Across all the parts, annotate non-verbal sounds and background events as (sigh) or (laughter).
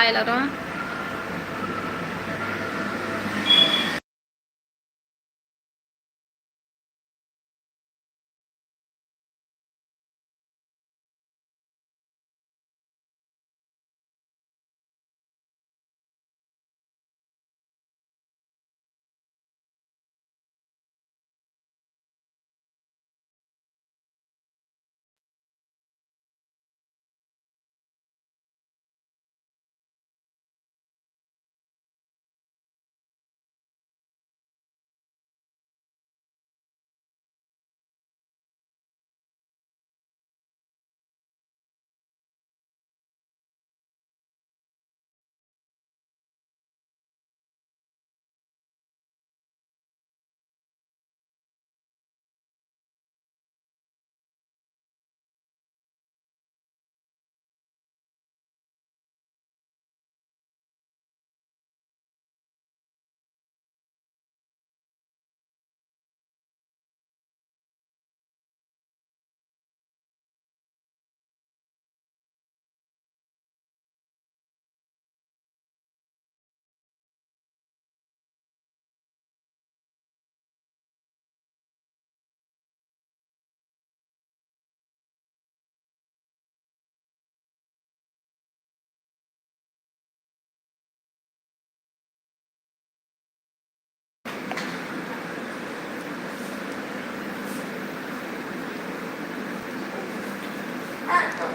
எல்லாரும்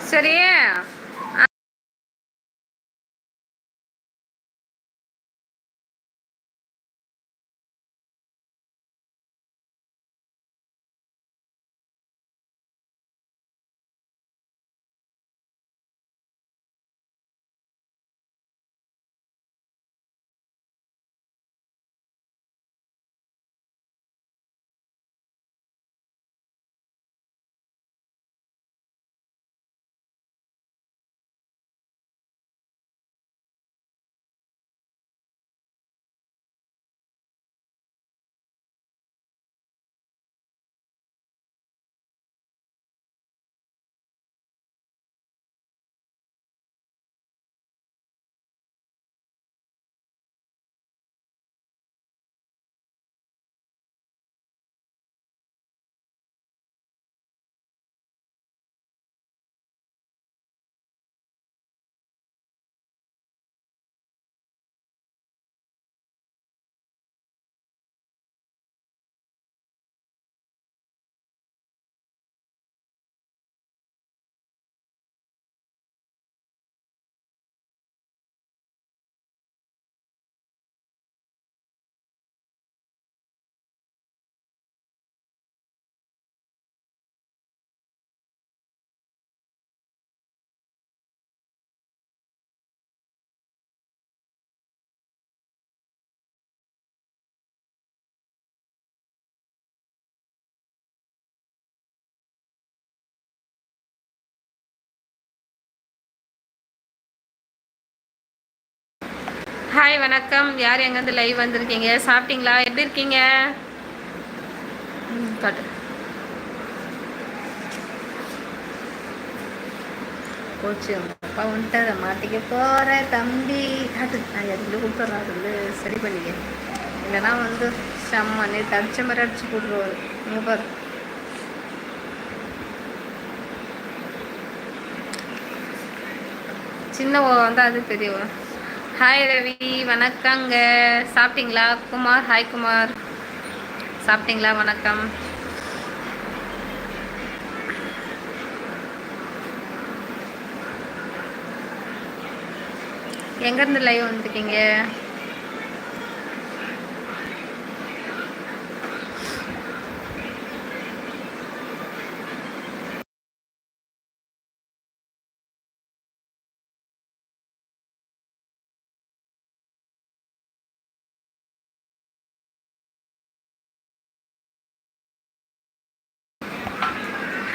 சரி ஹாய் வணக்கம். யார் எங்கேருந்து லைவ் வந்திருக்கீங்க? சாப்பிட்டீங்களா? எப்படி இருக்கீங்க? காட்டு. போச்சு. அப்பா வந்துட்டார மாட்டிக்க போகிற தம்பி. காட்டு. நான் எதுக்குள்ள கூப்பிட்றேன் அது வந்து சரி பண்ணிக்க. இல்லைன்னா வந்து செம்ம நீ தடிச்ச மாதிரி அடிச்சு போட்டுருவாரு. இங்கே பாரு. வந்தால் அது பெரியவன் ஹாய் ரவி வணக்கங்க. சாப்பிட்டீங்களா? குமார் ஹாய் குமார். சாப்பிட்டீங்களா? வணக்கம். எங்கேருந்து லைவ் வந்துருக்கீங்க?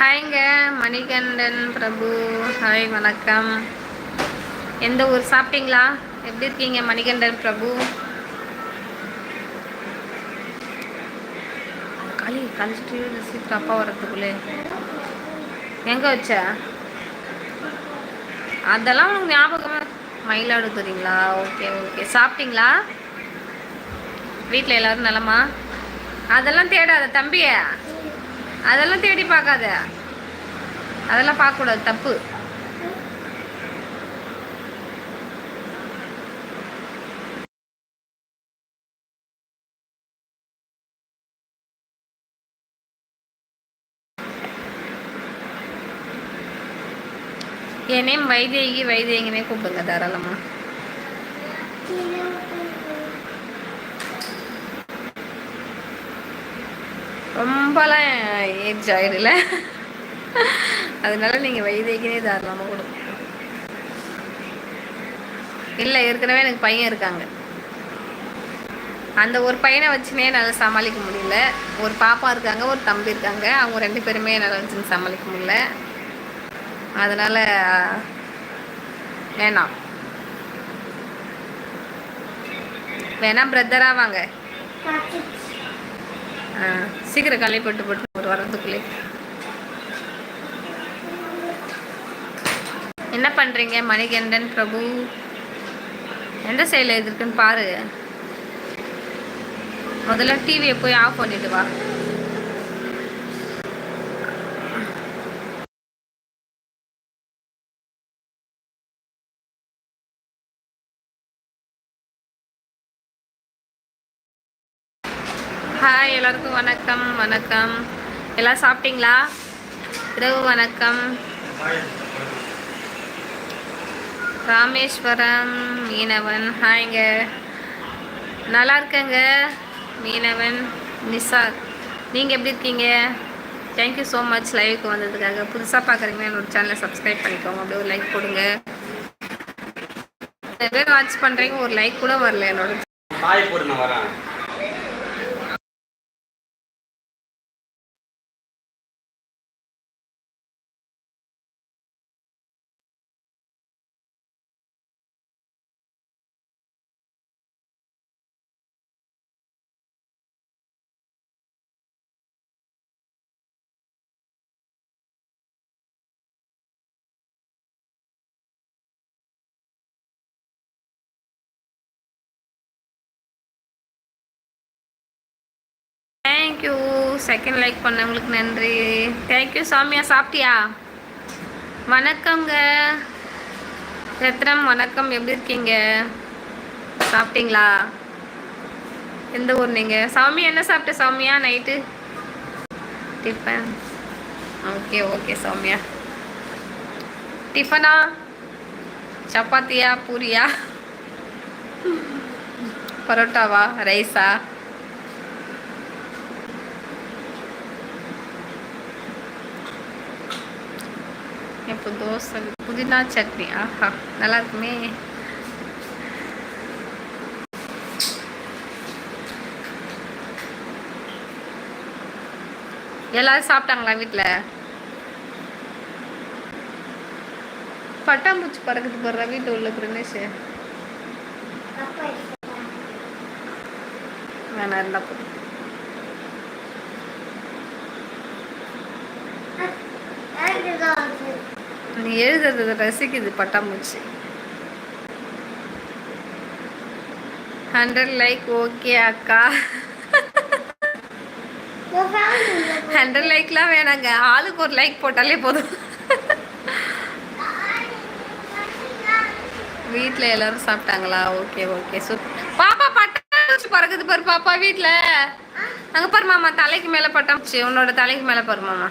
ஹாய்ங்க மணிகண்டன் பிரபு. ஹாய் வணக்கம். எந்த ஊர்? சாப்பிட்டீங்களா? எப்படி இருக்கீங்க மணிகண்டன் பிரபு? களி கழிச்சிட்டு சீக்கிரம் அப்பா வரத்துக்குள்ளே எங்கே வச்ச? அதெல்லாம் உனக்கு ஞாபகம் மயிலாடுதுறைங்களா? Okay okay. சாப்பிட்டீங்களா? வீட்டில் எல்லோரும் நலமா? அதெல்லாம் தேடாத தம்பியை. அதெல்லாம் தேடி பார்க்காத. அதெல்லாம் பார்க்கக்கூடாது தப்பு. என் நேம் வைதேகி வைதேகினே கூப்பிடுங்க தாராளமா. ரொம்பலாம் ஏஜ் ஆயிடல. அதனால நீங்கள் வைதேகினே தாராளமாக கொடுங்க. இல்லை ஏற்கனவே எனக்கு பையன் இருக்காங்க. அந்த ஒரு பையனை வச்சுனே என்னால் சமாளிக்க முடியல. ஒரு பாப்பா இருக்காங்க ஒரு தம்பி இருக்காங்க. அவங்க ரெண்டு பேருமே என்னால் வச்சு சமாளிக்க முடியல. அதனால் வேணாம். வேணாம் பிரதராக வாங்க. சீக்கிரம் களை போட்டு போட்டு ஒரு வரதுக்குள்ளே என்ன பண்ணுறீங்க மணிகண்டன் பிரபு? எந்த சைடில் இருக்குன்னு பாரு. முதல்ல டிவியை போய் ஆஃப் பண்ணிட்டு வா ஹாய் எல்லாருக்கும் வணக்கம். எல்லாம் சாப்பிட்டீங்களா? இரவு வணக்கம். ராமேஸ்வரம் மீனவன். ஹாய்ங்க நல்லா இருக்கேங்க மீனவன். நிசார் நீங்கள் எப்படி இருக்கீங்க? தேங்க்யூ ஸோ மச் லைவுக்கு வந்ததுக்காக. புதுசாக பார்க்குறீங்கன்னா என்னோட சேனலை சப்ஸ்கிரைப் பண்ணிக்கோங்க. அப்படியே ஒரு லைக் கொடுங்க நிறைய பேர் வாட்ச் பண்ணுறீங்க ஒரு லைக் கூட வரல என்னோட தேங்க்யூ செகண்ட் லைக் பண்ணவங்களுக்கு நன்றி. தேங்க்யூ சாமியா. சாப்பிட்டியா? வணக்கங்க. ரத்னம் வணக்கம். எப்படி இருக்கீங்க? சாப்பிட்டீங்களா? எந்த ஊர் நீங்கள் சாமி என்ன சாப்பிட்ட சாமியா? Night? Tiffin. Okay okay Soumya. டிஃபனா? சப்பாத்தியா? பூரியா? பரோட்டாவா? ரைஸா? இப்போ தோசை புதினா சட்னி. ஆஹா நல்லா இருக்குமே. எல்லாரும் சாப்பிட்டாங்களா வீட்டில் பட்டாம்பூச்சி பறக்குது போடுற வீட்டு உள்ள பிரணேஷ் வேணா இருந்தா போதும். நீ எழுதுறது ரசிக்குது பட்டாம்பூச்சி. ஹண்ட்ரட் லைக் ஓகே அக்கா. ஹண்ட்ரட் லைக்லாம் வேணாங்க. ஆளுக்கு ஒரு லைக் போட்டாலே போதும். வீட்டில் எல்லாரும் சாப்பிட்டாங்களா? ஓகே ஓகே சூப்பர் பாப்பா பட்டாச்சு பறக்குது பாரு பாப்பா வீட்டில் அங்கே பாரு மாமா தலைக்கு மேலே பட்டாச்சு உன்னோட தலைக்கு மேலே பாரு மாமா.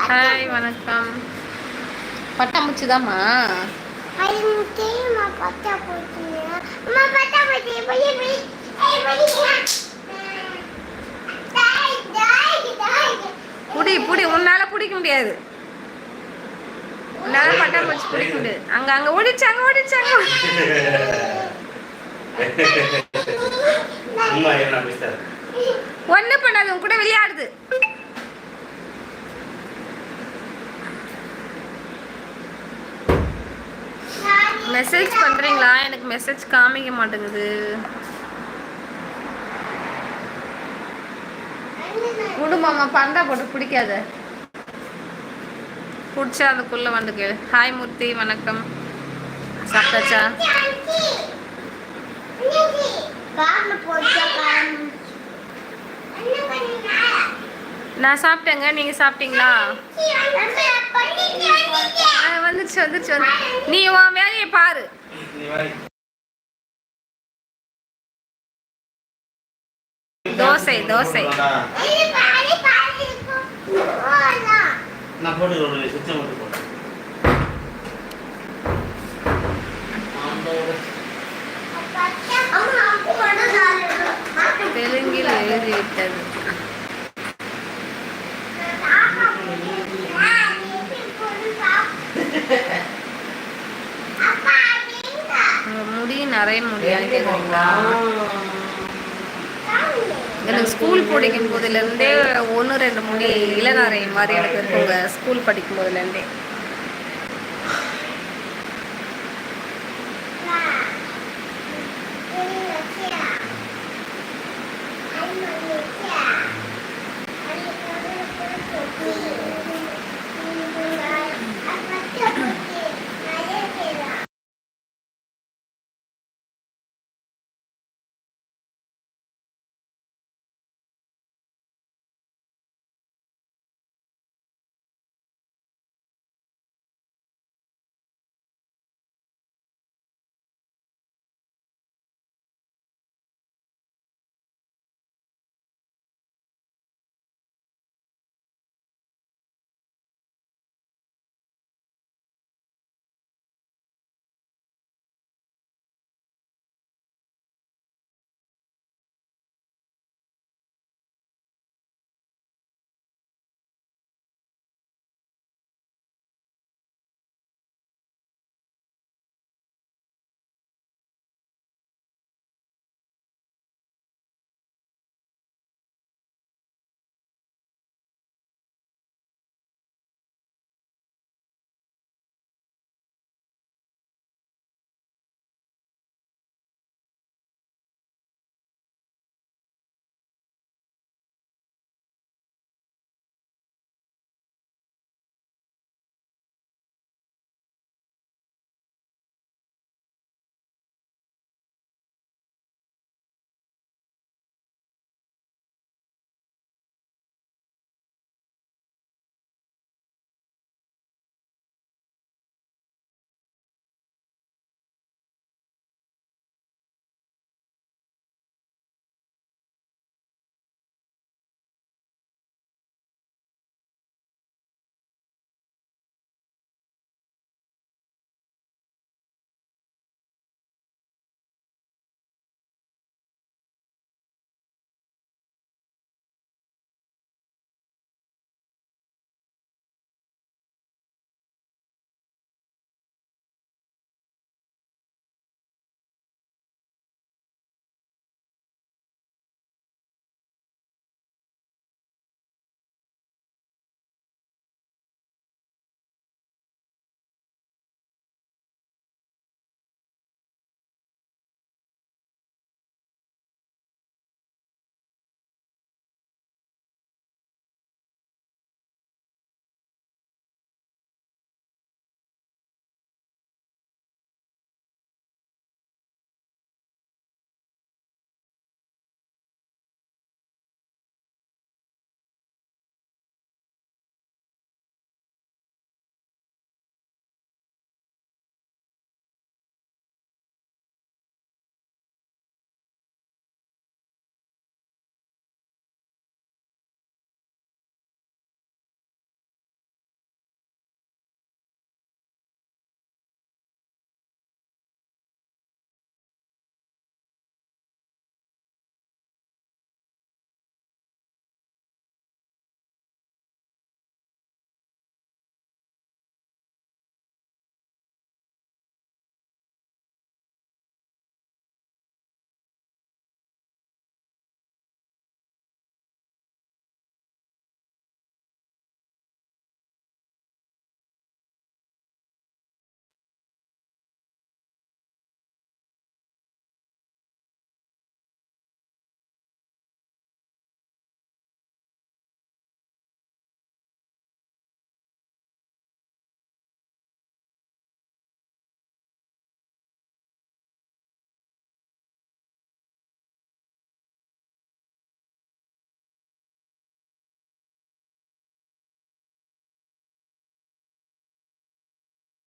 ஹாய் வணக்கம். பட்டாம்பூச்சி தாம்மா புடி புடி உன்னால பிடிக்க முடியாது. உன்னால பட்டாம்பூச்சி பிடிக்க முடியாது. அங்க அங்க ஓடிச்சு அங்க ஓடிச்சு அங்க அம்மா (laughs) என்ன ஒன்றும் பண்ணாது உன் கூட விளையாடுது மெசேஜ் பண்ணுறீங்களா எனக்கு மெசேஜ் காமிக்க மாட்டேங்குது குடும்பம்மா பந்தா போட்டு பிடிக்காத பிடிச்சா அதுக்குள்ள வந்து கேளு ஹாய் மூர்த்தி வணக்கம் சாப்பிட்டாச்சா நான் சாப்பிட்டேங்க நீங்கள் சாப்பிட்டீங்களா வந்துச்சு வந்துச்சு வந்து நீ உன் வேலையை பாரு. தோசை, தோசை. நான் போட்டு ஒரு சுத்தம் மட்டும் போட்டேன் தெலுங்கில் எழுதிவிட்டது. முடி நிறைய முடியாது கேட்குறீங்களா எனக்கு ஸ்கூல் படிக்கும் போதுலேருந்தே ஒன்று ரெண்டு முடி இளநரை மாதிரி எனக்கு இருக்குங்க ஸ்கூல் படிக்கும் போதுலேருந்தே